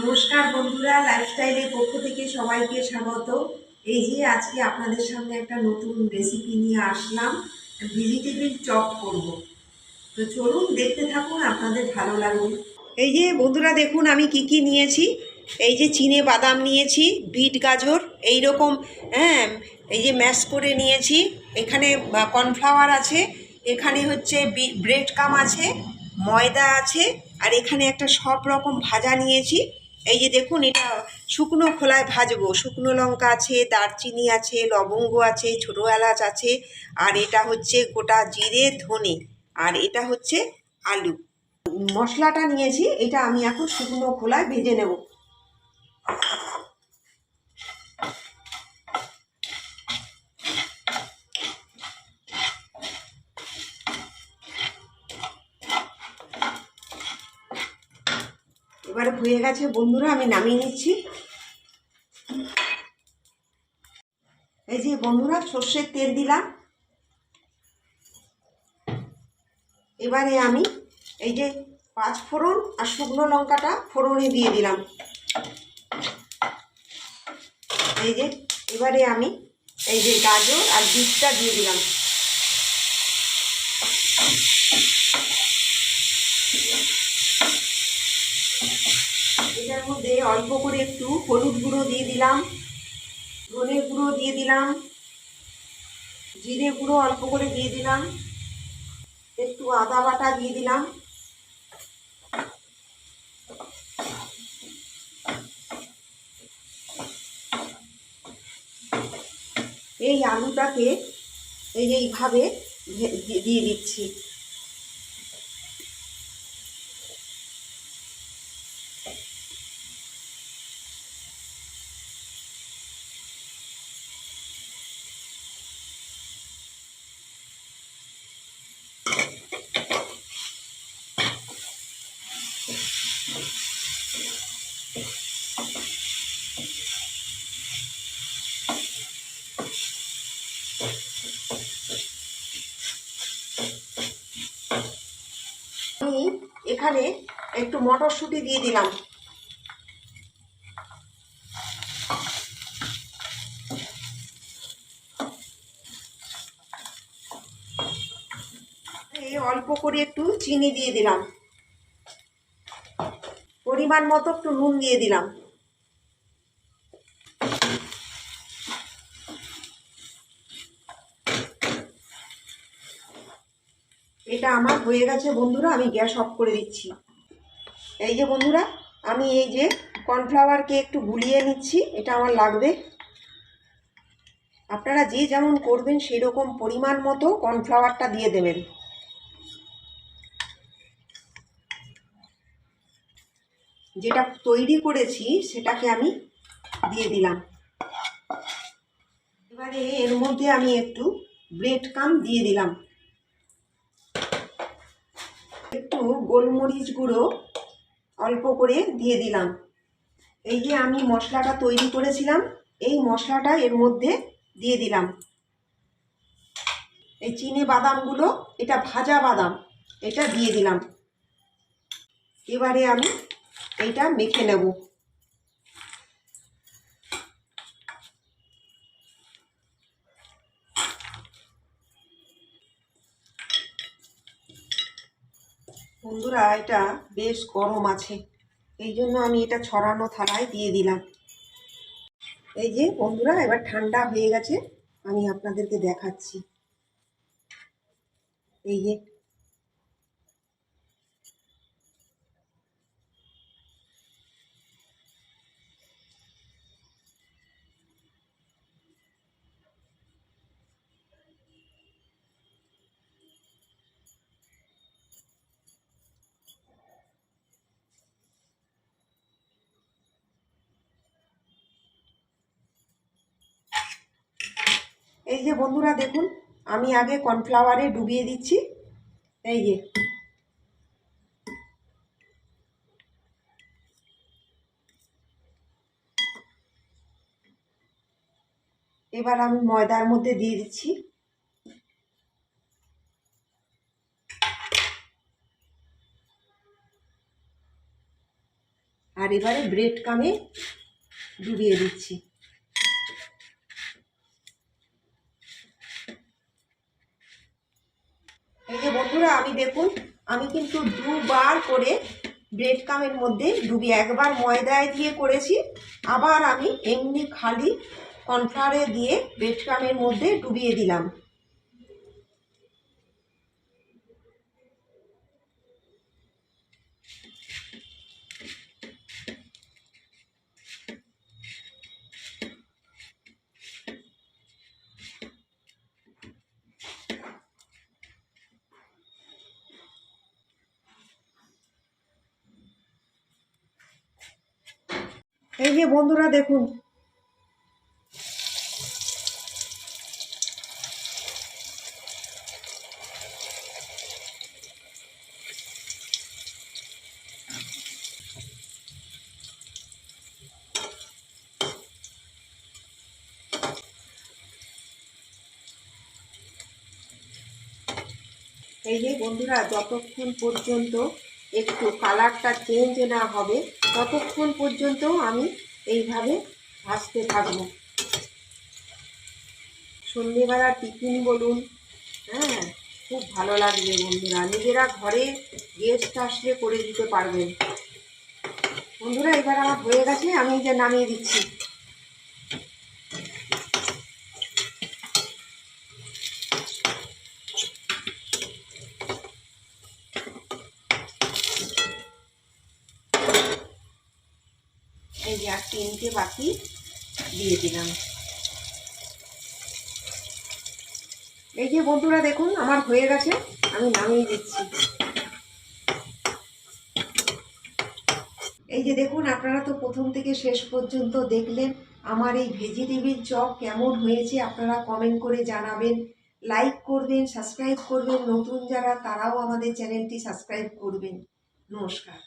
নমস্কার বন্ধুরা লাইফস্টাইলের পক্ষ থেকে সবাইকে স্বাগত। এই যে আজকে আপনাদের সামনে একটা নতুন রেসিপি নিয়ে আসলাম ভেজিটেবিল চপ করব। তো চলুন দেখতে থাকুন, আপনাদের ভালো লাগবে। এই যে বন্ধুরা, দেখুন আমি কি কি নিয়েছি। এই যে চিনে বাদাম নিয়েছি, বিট গাজর এই রকম হ্যাঁ এই যে ম্যাশ করে নিয়েছি। এখানে কর্নফ্লাওয়ার আছে, এখানে হচ্ছে ব্রেড কাম আছে, ময়দা আছে, আর এখানে একটা সব রকম ভাজা নিয়েছি। এই যে দেখুন, এটা শুকনো খোলায় ভাজবো। শুকনো লঙ্কা আছে, দারচিনি আছে, লবঙ্গ আছে, ছোটো এলাচ আছে, আর এটা হচ্ছে গোটা জিরে, ধনে, আর এটা হচ্ছে আলু। মশলাটা নিয়েছি, এটা আমি এখন শুকনো খোলায় ভেজে নেব। এবারে হয়ে গেছে, বন্ধুরা, আমি নামিয়ে নিচ্ছি। এই যে বন্ধুরা, সর্ষের তেল দিলাম। এবারে আমি এই যে পাঁচ ফোড়ন আর শুকনো লঙ্কাটা ফোড়নে দিয়ে দিলাম। এই যে, এবারে আমি এই যে গাজর আর বিটটা দিয়ে দিলাম। এটার মধ্যে অল্প করে একটু হলুদ গুঁড়ো দিয়ে দিলাম, ধনে গুঁড়ো দিয়ে দিলাম, জিরে গুঁড়ো অল্প করে দিয়ে দিলাম, একটু আদা বাটা দিয়ে দিলাম। এই আলুটাকে এই এইভাবে দিয়ে দিচ্ছি আমি এখানে একটু মটরশুঁটি দিয়ে দিলাম। অল্প করে একটু চিনি দিয়ে দিলাম। পরিমাণ মতো একটু নুন দিয়ে দিলাম এটা আমার হয়ে গেছে বন্ধুরা, আমি গ্যাস অফ করে দিচ্ছি। এই যে বন্ধুরা, আমি এই যে কর্নফ্লাওয়ারকে একটু গুলিয়ে নিচ্ছি, এটা আমার লাগবে। আপনারা যে যেমন করবেন সেই রকম পরিমাণ মতো কর্নফ্লাওয়ারটা দিয়ে দেবেন। যেটা তৈরি করেছি, সেটাকে আমি দিয়ে দিলাম। এবারে এর মধ্যে আমি একটু ব্রেড কাম দিয়ে দিলাম। গোলমরিচ গুঁড়ো অল্প করে দিয়ে দিলাম। এই যে আমি মশলাটা তৈরি করেছিলাম, এই মশলাটা এর মধ্যে দিয়ে দিলাম। এই চিনি বাদামগুলো, এটা ভাজা বাদাম, এটা দিয়ে দিলাম। এবারে আমি এইটা মেখে নেব। বন্ধুরা, এটা বেশ গরম আছে। এই জন্য আমি এটা ছড়ানো থালায় দিয়ে দিলাম। এই যে বন্ধুরা, এবার ঠান্ডা হয়ে গেছে, আমি আপনাদেরকে দেখাচ্ছি। এই যে এই যে বন্ধুরা দেখুন, আমি আগে কর্নফ্লাওয়ারে ডুবিয়ে দিচ্ছি। এই যে। এবার আমি ময়দার মধ্যে দিয়ে দিচ্ছি। আর এবারে ব্রেড কামে ডুবিয়ে দিচ্ছি এই যে বন্ধুরা, আমি দেখুন, আমি কিন্তু দুবার করে ব্রেড কামের মধ্যে ডুবি একবার ময়দায় দিয়ে করেছি, আবার আমি এমনি খালি কনফ্লারে দিয়ে ব্রেড কামের মধ্যে ডুবিয়ে দিলাম। এই যে বন্ধুরা দেখুন। এই যে বন্ধুরা যতক্ষণ পর্যন্ত একটু কালারটা চেঞ্জ না হবে ততক্ষণ পর্যন্ত আমি এইভাবে ভাজতে থাকব। সন্ধেবেলা টিফিন বলুন হ্যাঁ খুব ভালো লাগবে বন্ধুরা। নিজেরা ঘরে গেস্ট আসলে করে দিতে পারবেন। বন্ধুরা, এবার আমার হয়ে গেছে, আমি যে নামিয়ে দিচ্ছি এই যে আর তিনটে বাকি দিয়ে দিলাম। এই যে বন্ধুরা দেখুন, আমার হয়ে গেছে, আমি নামিয়ে দিচ্ছি। এই যে দেখুন, আপনারা তো প্রথম থেকে শেষ পর্যন্ত দেখলেন আমার এই ভেজিটেবিল চপ কেমন হয়েছে, আপনারা কমেন্ট করে জানাবেন। লাইক করবেন সাবস্ক্রাইব করবেন, নতুন যারা তারাও আমাদের চ্যানেলটি সাবস্ক্রাইব করবেন। নমস্কার।